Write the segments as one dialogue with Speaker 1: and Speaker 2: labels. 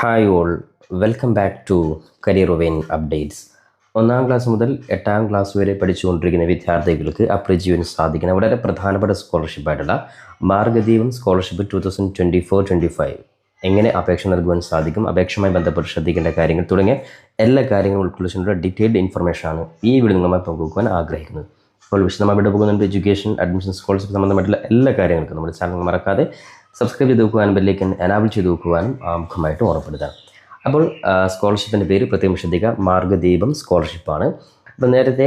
Speaker 1: Hi all. Welcome back to career ഒവൈൻ updates. ഒന്നാം class മുതൽ എട്ടാം ക്ലാസ് വരെ പഠിച്ചുകൊണ്ടിരിക്കുന്ന വിദ്യാർത്ഥികൾക്ക് ചെയ്യാൻ സാധിക്കുന്ന വളരെ പ്രധാനപ്പെട്ട സ്കോളർഷിപ്പായിട്ടുള്ള Margadeepam scholarship two thousand twenty four twenty five എങ്ങനെ അപേക്ഷ നൽകുവാൻ സാധിക്കും? അപേക്ഷയുമായി ബന്ധപ്പെട്ട് ശ്രദ്ധിക്കേണ്ട കാര്യങ്ങൾ തുടങ്ങിയ എല്ലാ കാര്യങ്ങളും ഉൾക്കൊള്ളിച്ചുള്ള ഡീറ്റെയിൽഡ് ഇൻഫർമേഷനാണ് ഈ വീഡിയോ നിങ്ങളുമായി പങ്കുവെക്കുവാൻ ആഗ്രഹിക്കുന്നത്. അപ്പോൾ വിശദമായി ഇവിടെ പോകുന്നുണ്ട്. എഡ്യൂക്കേഷൻ അഡ്മിഷൻ സ്കോളർഷിപ്പ് സംബന്ധമായിട്ടുള്ള എല്ലാ കാര്യങ്ങൾക്കും നമ്മുടെ ചാനൽ മറക്കാതെ സബ്സ്ക്രൈബ് ചെയ്ത് വെക്കുവാനും ബെല്ലേക്ക് എനാബിൾ ചെയ്ത് വെക്കുവാനും ആമുഖമായിട്ട് ഓർമ്മപ്പെടുത്താം അപ്പോൾ സ്കോളർഷിപ്പിന്റെ പേര് പ്രത്യേകം ശ്രദ്ധിക്കുക. മാർഗദീപം സ്കോളർഷിപ്പാണ് അപ്പോൾ നേരത്തെ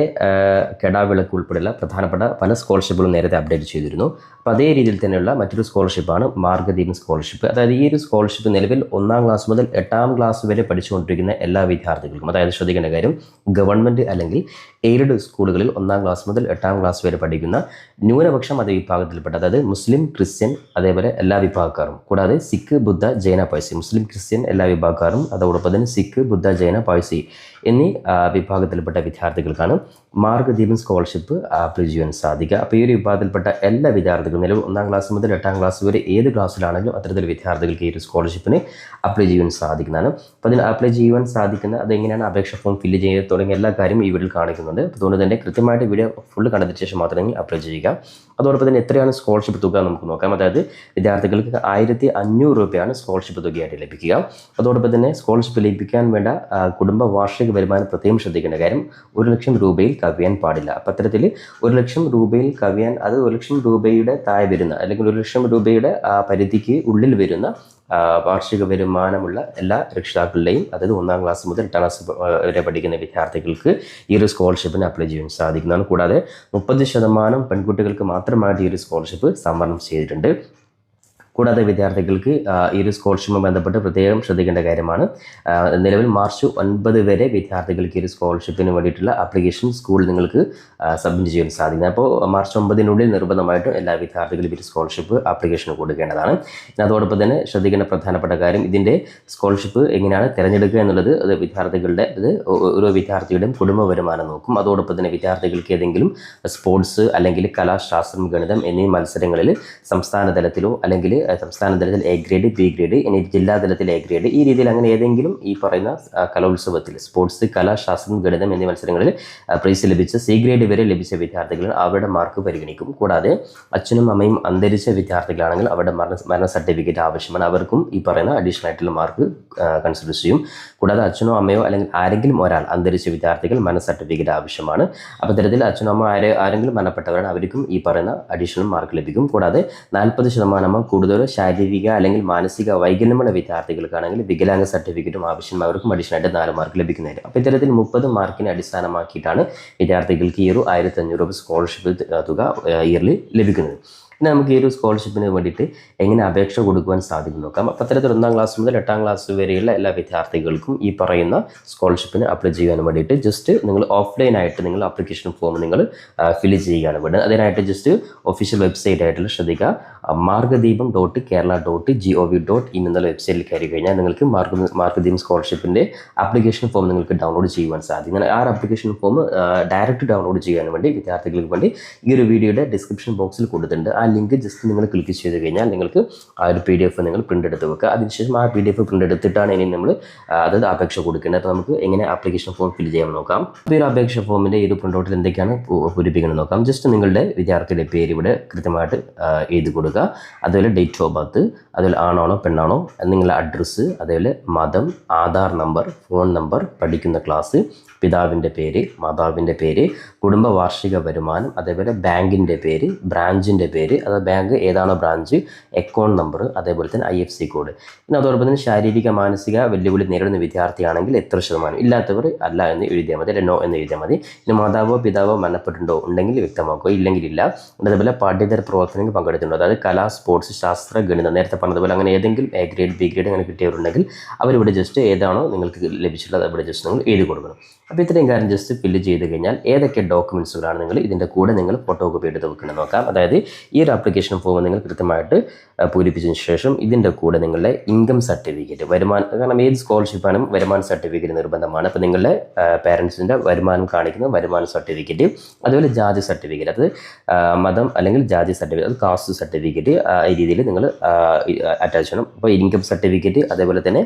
Speaker 1: കെടാവിളക്ക് ഉൾപ്പെടെയുള്ള പ്രധാനപ്പെട്ട പല സ്കോളർഷിപ്പുകളും നേരത്തെ അപ്ഡേറ്റ് ചെയ്തിരുന്നു. അപ്പോൾ അതേ രീതിയിൽ തന്നെയുള്ള മറ്റൊരു സ്കോളർഷിപ്പാണ് മാർഗദീപം സ്കോളർഷിപ്പ് അതായത് ഈ ഒരു സ്കോളർഷിപ്പ് നിലവിൽ ഒന്നാം ക്ലാസ് മുതൽ എട്ടാം ക്ലാസ് വരെ പഠിച്ചുകൊണ്ടിരിക്കുന്ന എല്ലാ വിദ്യാർത്ഥികൾക്കും അതായത് ശ്രദ്ധിക്കേണ്ട കാര്യം ഗവൺമെന്റ് അല്ലെങ്കിൽ എയ്ഡഡ് സ്കൂളുകളിൽ ഒന്നാം ക്ലാസ് മുതൽ എട്ടാം ക്ലാസ് വരെ പഠിക്കുന്ന ന്യൂനപക്ഷ മതവിഭാഗത്തിൽപ്പെട്ട അതായത് മുസ്ലിം ക്രിസ്ത്യൻ അതേപോലെ എല്ലാ വിഭാഗക്കാരും കൂടാതെ സിഖ് ബുദ്ധ ജൈന പായ്സി മുസ്ലിം ക്രിസ്ത്യൻ എല്ലാ വിഭാഗക്കാരും അതോടൊപ്പം തന്നെ സിഖ് ബുദ്ധ ജൈന പായ്സി എന്നീ വിഭാഗത്തിൽപ്പെട്ട വിദ്യാർത്ഥികൾക്കാണ് മാർഗദീപൻ സ്കോളർഷിപ്പ് അപ്ലൈ ചെയ്യാൻ സാധിക്കുക. അപ്പോൾ ഈ ഒരു വിഭാഗത്തിൽപ്പെട്ട എല്ലാ വിദ്യാർത്ഥികളും നിലവിൽ ഒന്നാം ക്ലാസ് മുതൽ എട്ടാം ക്ലാസ് വരെ ഏത് ക്ലാസ്സിലാണെങ്കിലും അത്തരത്തിൽ വിദ്യാർത്ഥികൾക്ക് ഈ ഒരു സ്കോളർഷിപ്പിന് അപ്ലൈ ചെയ്യാൻ സാധിക്കുന്നതാണ്. അപ്പോൾ അതിന് അപ്ലൈ ചെയ്യുവാൻ സാധിക്കുന്ന അതെങ്ങനെയാണ്? അപേക്ഷ ഫോം ഫില്ല് ചെയ്യുക തുടങ്ങിയ എല്ലാ കാര്യവും ഈ വീട്ടിൽ കാണിക്കുന്നുണ്ട്. അപ്പോൾ അതുകൊണ്ട് തന്നെ കൃത്യമായിട്ട് വീഡിയോ ഫുൾ കണ്ടതിന് ശേഷം മാത്രമേ അപ്ലൈ ചെയ്യുക. അതോടൊപ്പം തന്നെ എത്രയാണ് സ്കോളർഷിപ്പ് തുക നമുക്ക് നോക്കാം. അതായത് വിദ്യാർത്ഥികൾക്ക് ആയിരത്തി അഞ്ഞൂറ് രൂപയാണ് സ്കോളർഷിപ്പ് തുകയായിട്ട് ലഭിക്കുക. അതോടൊപ്പം തന്നെ സ്കോളർഷിപ്പ് ലഭിക്കാൻ വേണ്ട കുടുംബ വാർഷിക വരുമാനം പ്രത്യേകം ശ്രദ്ധിക്കേണ്ട കാര്യം ഒരു ലക്ഷം രൂപയിൽ കവിയാൻ പാടില്ല. അപ്പം അത്തരത്തിൽ ഒരു ലക്ഷം രൂപയിൽ കവിയാൻ അത് ഒരു ലക്ഷം രൂപയുടെ താഴെ വരുന്ന അല്ലെങ്കിൽ ഒരു ലക്ഷം രൂപയുടെ പരിധിക്ക് ഉള്ളിൽ വരുന്ന വാർഷിക വരുമാനമുള്ള എല്ലാ രക്ഷിതാക്കളുടെയും അതായത് ഒന്നാം ക്ലാസ് മുതൽ എട്ടാം ക്ലാസ് വരെ പഠിക്കുന്ന വിദ്യാർത്ഥികൾക്ക് ഈ ഒരു സ്കോളർഷിപ്പിന് അപ്ലൈ ചെയ്യാൻ സാധിക്കുന്നതാണ്. കൂടാതെ മുപ്പത് ശതമാനം പെൺകുട്ടികൾക്ക് മാത്രമായിട്ട് ഈ ഒരു സ്കോളർഷിപ്പ് സംവരണം ചെയ്തിട്ടുണ്ട്. കൂടാതെ വിദ്യാർത്ഥികൾക്ക് ഈ ഒരു സ്കോളർഷിപ്പുമായി ബന്ധപ്പെട്ട് പ്രത്യേകം ശ്രദ്ധിക്കേണ്ട കാര്യമാണ്. നിലവിൽ മാർച്ച് ഒൻപത് വരെ വിദ്യാർത്ഥികൾക്ക് ഈ ഒരു സ്കോളർഷിപ്പിന് വേണ്ടിയിട്ടുള്ള ആപ്ലിക്കേഷൻ സ്കൂളിൽ നിങ്ങൾക്ക് സബ്മിറ്റ് ചെയ്യാൻ സാധിക്കുന്നത് അപ്പോൾ മാർച്ച് ഒമ്പതിനുള്ളിൽ നിർബന്ധമായിട്ടും എല്ലാ വിദ്യാർത്ഥികളും ഒരു സ്കോളർഷിപ്പ് ആപ്ലിക്കേഷൻ കൊടുക്കേണ്ടതാണ്. അതോടൊപ്പം തന്നെ ശ്രദ്ധിക്കേണ്ട പ്രധാനപ്പെട്ട കാര്യം ഇതിന്റെ സ്കോളർഷിപ്പ് എങ്ങനെയാണ് തിരഞ്ഞെടുക്കുക എന്നുള്ളത് അത് വിദ്യാർത്ഥികളുടെ ഓ- ഓരോ വിദ്യാർത്ഥിയുടെയും കുടുംബ വരുമാനം നോക്കും. അതോടൊപ്പം തന്നെ വിദ്യാർത്ഥികൾക്ക് ഏതെങ്കിലും സ്പോർട്സ് അല്ലെങ്കിൽ കലാശാസ്ത്രം ഗണിതം എന്നീ മത്സരങ്ങളിൽ സംസ്ഥാന തലത്തിലോ അല്ലെങ്കിൽ സംസ്ഥാന തലത്തിൽ എ ഗ്രേഡ് ബി ഗ്രേഡ് ഇനി ജില്ലാ തലത്തിൽ എ ഗ്രേഡ് ഈ രീതിയിൽ അങ്ങനെ ഏതെങ്കിലും ഈ പറയുന്ന കലോത്സവത്തിൽ സ്പോർട്സ് കലാശാസ്ത്രം ഗണിതം എന്നീ മത്സരങ്ങളിൽ പ്രൈസ് ലഭിച്ച സി ഗ്രേഡ് വരെ ലഭിച്ച വിദ്യാർത്ഥികൾ അവരുടെ മാർക്ക് പരിഗണിക്കും. കൂടാതെ അച്ഛനും അമ്മയും അന്തരിച്ച വിദ്യാർത്ഥികളാണെങ്കിൽ അവരുടെ മരണ മരണ സർട്ടിഫിക്കറ്റ് ആവശ്യമാണ്. അവർക്കും ഈ പറയുന്ന അഡീഷണൽ ആയിട്ടുള്ള മാർക്ക് കൺസിഡർ ചെയ്യും. കൂടാതെ അച്ഛനോ അമ്മയോ അല്ലെങ്കിൽ ആരെങ്കിലും ഒരാൾ അന്തരിച്ച വിദ്യാർത്ഥികൾ മരണ സർട്ടിഫിക്കറ്റ് ആവശ്യമാണ്. അപ്പോൾ ഇത്തരത്തിൽ അച്ഛനോ അമ്മ ആരെ ആരെങ്കിലും മരണപ്പെട്ടവരാണ് അവർക്കും ഈ പറയുന്ന അഡീഷണൽ മാർക്ക് ലഭിക്കും. കൂടാതെ നാൽപ്പത് ശതമാനമോ കൂടുതലോ ശാരീരിക അല്ലെങ്കിൽ മാനസിക വൈകല്യമുള്ള വിദ്യാർത്ഥികൾക്കാണെങ്കിൽ വികലാംഗ സർട്ടിഫിക്കറ്റും ആവശ്യം അവർക്കും അഡീഷണൽ ആയിട്ട് നാല് മാർക്ക് ലഭിക്കുന്നതായിരിക്കും. അപ്പോൾ ഇത്തരത്തിൽ മുപ്പത് മാർക്കിനെ അടിസ്ഥാനമാക്കിയിട്ടാണ് വിദ്യാർത്ഥികൾക്ക് ഈ ഒരു ആയിരത്തി അഞ്ഞൂറ് രൂപ സ്കോളർഷിപ്പ് തുക ഇയർലി ലഭിക്കുന്നത്. പിന്നെ നമുക്ക് ഈ ഒരു സ്കോളർഷിപ്പിന് വേണ്ടിയിട്ട് എങ്ങനെ അപേക്ഷ കൊടുക്കുവാൻ സാധിക്കും നോക്കാം. അപ്പോൾ അത്തരത്തിൽ ഒന്നാം ക്ലാസ് മുതൽ എട്ടാം ക്ലാസ് വരെയുള്ള എല്ലാ വിദ്യാർത്ഥികൾക്കും ഈ പറയുന്ന സ്കോളർഷിപ്പിന് അപ്ലൈ ചെയ്യാൻ വേണ്ടിയിട്ട് ജസ്റ്റ് നിങ്ങൾ ഓഫ്ലൈൻ ആയിട്ട് നിങ്ങൾ അപ്ലിക്കേഷൻ ഫോം നിങ്ങൾ ഫില്ല് ചെയ്യുകയാണ് വേണ്ടത്. അതിനായിട്ട് ജസ്റ്റ് ഒഫീഷ്യൽ വെബ്സൈറ്റ് ആയിട്ടുള്ള ശ്രദ്ധിക്കുക. Margadeepam dot Kerala dot G O V dot in എന്നുള്ള വെബ്സൈറ്റിൽ കയറി കഴിഞ്ഞാൽ നിങ്ങൾക്ക് മാർഗ മാർഗദീപം സ്കോളർഷിപ്പിന്റെ അപ്ലിക്കേഷൻ ഫോം നിങ്ങൾക്ക് ഡൗൺലോഡ് ചെയ്യുവാൻ സാധിക്കും. അങ്ങനെ ആ ആപ്ലിക്കേഷൻ ഫോം ഡയറക്റ്റ് ഡൗൺലോഡ് ചെയ്യാൻ വേണ്ടി വിദ്യാർത്ഥികൾക്ക് വേണ്ടി ഈ ഒരു വീഡിയോയുടെ ഡിസ്ക്രിപ്ഷൻ ബോക്സിൽ കൊടുത്തിട്ടുണ്ട്. ആ ലിങ്ക് ജസ്റ്റ് നിങ്ങൾ ക്ലിക്ക് ചെയ്ത് കഴിഞ്ഞാൽ നിങ്ങൾക്ക് ആ ഒരു പി ഡി എഫ് നിങ്ങൾ പ്രിന്റ് എടുത്ത് വെക്കുക. അതിനുശേഷം ആ പി ഡി എഫ് പ്രിന്റ് എടുത്തിട്ടാണ് ഇനി നമ്മൾ അതായത് അപേക്ഷ കൊടുക്കേണ്ടത് അപ്പോൾ നമുക്ക് എങ്ങനെ ആപ്ലിക്കേഷൻ ഫോം ഫിൽ ചെയ്യാൻ നോക്കാം. അപ്പോൾ ഒരു അപേക്ഷ ഫോമിന്റെ ഏത് പ്രിന്റൗട്ടിൽ എന്തൊക്കെയാണ് പൂരിപ്പിക്കുന്നത് നോക്കാം. ജസ്റ്റ് നിങ്ങളുടെ വിദ്യാർത്ഥിയുടെ പേര് ഇവിടെ കൃത്യമായിട്ട് എഴുതി കൊടുക്കുക. അതുപോലെ ഡേറ്റ് ഓഫ് ബർത്ത് അതുപോലെ ആണാണോ പെണ്ണാണോ നിങ്ങളുടെ അഡ്രസ്സ് അതേപോലെ മതം ആധാർ നമ്പർ ഫോൺ നമ്പർ പഠിക്കുന്ന ക്ലാസ് പിതാവിന്റെ പേര് മാതാവിന്റെ പേര് കുടുംബ വാർഷിക വരുമാനം അതേപോലെ ബാങ്കിന്റെ പേര് ബ്രാഞ്ചിന്റെ പേര് അത് ബാങ്ക് ഏതാണോ ബ്രാഞ്ച് അക്കൗണ്ട് നമ്പർ അതേപോലെ തന്നെ ഐ എഫ് സി കോഡ് പിന്നെ അതോടൊപ്പം തന്നെ ശാരീരിക മാനസിക വെല്ലുവിളി നേരിടുന്ന വിദ്യാർത്ഥിയാണെങ്കിൽ എത്ര ശതമാനം? ഇല്ലാത്തവർ അല്ല എന്ന് എഴുതിയാൽ മതി അല്ലെ നോ എന്ന് എഴുതിയാൽ മതി. പിന്നെ മാതാവോ പിതാവോ മരണപ്പെട്ടിട്ടുണ്ടോ ഉണ്ടെങ്കിൽ വ്യക്തമാക്കുക ഇല്ലെങ്കിൽ ഇല്ല. അതേപോലെ പാഠ്യേതര പ്രവർത്തനങ്ങൾ പങ്കെടുത്തിട്ടുണ്ടോ? അതായത് കലാ സ്പോർട്സ് ശാസ്ത്ര ഗണിതം നേരത്തെ പറഞ്ഞതുപോലെ അങ്ങനെ ഏതെങ്കിലും എ ഗ്രേഡ് ബി ഗ്രേഡ് അങ്ങനെ കിട്ടിയവരുണ്ടെങ്കിൽ അവരിവിടെ ജസ്റ്റ് ഏതാണോ നിങ്ങൾക്ക് ലഭിച്ചിട്ടുള്ളത് അവിടെ ജസ്റ്റ് നിങ്ങൾ എഴുതി കൊടുക്കണം. അപ്പോൾ ഇത്രയും കാര്യം ജസ്റ്റ് ഫില്ല് ചെയ്ത് കഴിഞ്ഞാൽ ഏതൊക്കെ ഡോക്യുമെൻസുകളാണ് നിങ്ങൾ ഇതിന്റെ കൂടെ നിങ്ങൾ ഫോട്ടോ കോപ്പി എടുത്ത് വെക്കണം നോക്കാം. അതായത് ഈ ഒരു ആപ്ലിക്കേഷൻ ഫോം നിങ്ങൾ കൃത്യമായിട്ട് പൂരിപ്പിച്ചതിന് ശേഷം ഇതിന്റെ കൂടെ നിങ്ങളുടെ ഇൻകം സർട്ടിഫിക്കറ്റ് വരുമാനം കാരണം ഏത് സ്കോളർഷിപ്പാനും വരുമാന സർട്ടിഫിക്കറ്റ് നിർബന്ധമാണ്. അപ്പോൾ നിങ്ങളുടെ പേരൻസിന്റെ വരുമാനം കാണിക്കുന്ന വരുമാന സർട്ടിഫിക്കറ്റ് അതുപോലെ ജാതി സർട്ടിഫിക്കറ്റ് അത് മതം അല്ലെങ്കിൽ ജാതി സർട്ടിഫിക്കറ്റ് അത് കാസ്റ്റ് സർട്ടിഫിക്കറ്റ് ഈ രീതിയിൽ നിങ്ങൾ അറ്റാച്ച് ചെയ്യണം. അപ്പോൾ ഇൻകം സർട്ടിഫിക്കറ്റ് അതേപോലെ തന്നെ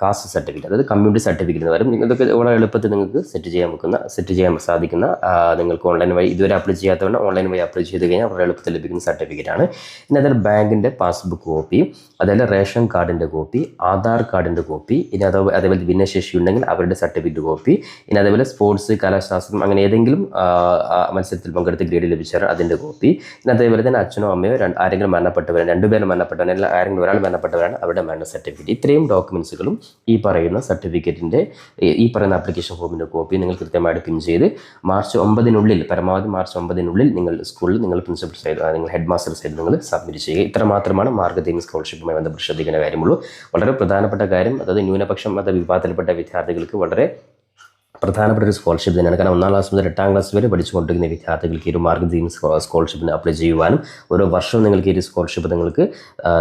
Speaker 1: കാസ്റ്റ് സർട്ടിഫിക്കറ്റ് അതായത് കമ്മ്യൂണിറ്റി സർട്ടിഫിക്കറ്റ് എന്ന് പറയും. ഇതൊക്കെ വളരെ എളുപ്പത്തിൽ നിങ്ങൾക്ക് സെറ്റ് ചെയ്യാൻ വെക്കുന്ന സെറ്റ് ചെയ്യാൻ സാധിക്കുന്ന നിങ്ങൾക്ക് ഓൺലൈൻ വഴി ഇതുവരെ അപ്ലൈ ചെയ്യാത്തതുകൊണ്ട് ഓൺലൈൻ വഴി അപ്ലൈ ചെയ്ത് കഴിഞ്ഞാൽ വളരെ എളുപ്പത്തിൽ ലഭിക്കുന്ന സർട്ടിഫിക്കറ്റ് ആണ്. ഇനി അതിൽ ബാങ്കിന്റെ പാസ്ബുക്ക് കോപ്പി അതേപോലെ റേഷൻ കാർഡിന്റെ കോപ്പി ആധാർ കാർഡിന്റെ കോപ്പി ഇനി അതേപോലെ അതേപോലെ ഭിന്നശേഷി ഉണ്ടെങ്കിൽ അവരുടെ സർട്ടിഫിക്കറ്റ് കോപ്പി ഇനി അതേപോലെ സ്പോർട്സ് കലാശാസ്ത്രം അങ്ങനെ ഏതെങ്കിലും മത്സരത്തിൽ പങ്കെടുത്ത് ഗ്രേഡ് ലഭിച്ചാൽ അതിന്റെ കോപ്പി ഇനി അതേപോലെ തന്നെ അച്ഛനോ അമ്മയോ ആരെങ്കിലും മരണപ്പെട്ടവരാണ് രണ്ടുപേരും മരണപ്പെട്ടവരാണ് അല്ലെങ്കിൽ ആരെങ്കിലും ഒരാൾ മരണപ്പെട്ടവരാണ് അവരുടെ മരണ സർട്ടിഫിക്കറ്റ് ഇത്രയും ഡോക്യുമെൻസുകളും ഈ പറയുന്ന സർട്ടിഫിക്കറ്റിന്റെ ഈ പറയുന്ന ആപ്ലിക്കേഷൻ ഫോമിന്റെ കോപ്പി നിങ്ങൾ കൃത്യമായിട്ട് പിൻ ചെയ്ത് മാർച്ച് ഒമ്പതിനുള്ളിൽ പരമാവധി മാർച്ച് ഒമ്പതിനുള്ളിൽ നിങ്ങൾ സ്കൂളിൽ നിങ്ങൾ പ്രിൻസിപ്പൽ സൈഡ് നിങ്ങൾ ഹെഡ് മാസ്റ്റർ സൈഡ് നിങ്ങൾ സബ്മിറ്റ് ചെയ്യുക. ഇത്ര മാത്രമാണ് മാർഗദീന സ്കോളർഷിപ്പുമായി ബന്ധപ്പെട്ട് ശ്രദ്ധിക്കേണ്ട കാര്യമുള്ളൂ. വളരെ പ്രധാനപ്പെട്ട കാര്യം അതായത് ന്യൂനപക്ഷം മത വിഭാഗത്തിൽപ്പെട്ട വിദ്യാർത്ഥികൾക്ക് വളരെ പ്രധാനപ്പെട്ട ഒരു സ്കോളർഷിപ്പ് തന്നെയാണ്. കാരണം ഒന്നാം ക്ലാസ് മുതൽ എട്ടാം ക്ലാസ് വരെ പഠിച്ചുകൊണ്ടിരിക്കുന്ന വിദ്യാർത്ഥികൾക്ക് ഈ ഒരു മാർഗദീൻ സ്കോളർഷിപ്പിന് അപ്ലൈ ചെയ്യുവാനും ഓരോ വർഷവും നിങ്ങൾക്ക് ഈ ഒരു സ്കോളർഷിപ്പ് നിങ്ങൾക്ക്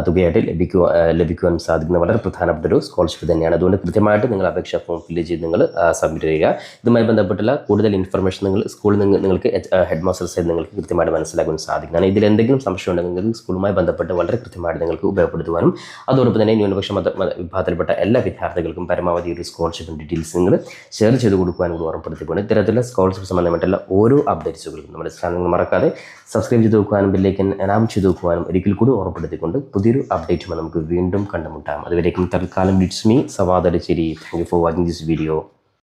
Speaker 1: തുകയായിട്ട് ലഭിക്കുക ലഭിക്കുവാൻ സാധിക്കുന്ന വളരെ പ്രധാനപ്പെട്ട ഒരു സ്കോളർഷിപ്പ് തന്നെയാണ്. അതുകൊണ്ട് കൃത്യമായിട്ട് നിങ്ങൾ അപേക്ഷ ഫോം ഫില്ല് ചെയ്ത് നിങ്ങൾ സബ്മിറ്റ് ചെയ്യുക. ഇതുമായി ബന്ധപ്പെട്ടുള്ള കൂടുതൽ ഇൻഫർമേഷൻ നിങ്ങൾ സ്കൂളിൽ നിന്ന് നിങ്ങൾക്ക് ഹെഡ് മാസ്റ്റർ സൈഡ് നിങ്ങൾക്ക് കൃത്യമായിട്ട് മനസ്സിലാക്കാൻ സാധിക്കുന്നതാണ്. ഇതിൽ എന്തെങ്കിലും സംശയം ഉണ്ടെങ്കിൽ സ്കൂളുമായി ബന്ധപ്പെട്ട് വളരെ കൃത്യമായിട്ട് നിങ്ങൾക്ക് ഉപയോഗപ്പെടുത്തുവാനും അതോടൊപ്പം തന്നെ ന്യൂനപക്ഷ മത വിഭാഗത്തിൽപ്പെട്ട എല്ലാ വിദ്യാർത്ഥികൾക്കും പരമാവധി ഒരു സ്കോളർഷിപ്പിന്റെ ഡീറ്റെയിൽസ് നിങ്ങൾ ഷെയർ ചെയ്ത് കൊടുക്കുവാനും കൂടി ഓർമ്മപ്പെടുത്തിക്കൊണ്ട് ഇത്തരത്തിലുള്ള സ്കോളർഷിപ്പ് സംബന്ധമായിട്ടുള്ള ഓരോ അപ്ഡേറ്റ്സുകളും നമ്മുടെ ചാനൽ മറക്കാതെ സബ്സ്ക്രൈബ് ചെയ്ത് വെക്കുവാനും ബില്ലേക്ക് അനാം ചെയ്ത് വെക്കുവാനും ഒരിക്കൽ കൂടി ഓർമ്മപ്പെടുത്തിക്കൊണ്ട് പുതിയൊരു അപ്ഡേറ്റുമായി നമുക്ക് വീണ്ടും കണ്ടുമുട്ടാം. അതുവരേക്കും തൽക്കാലം it's me Sawad Adichery. Thank you for watching this video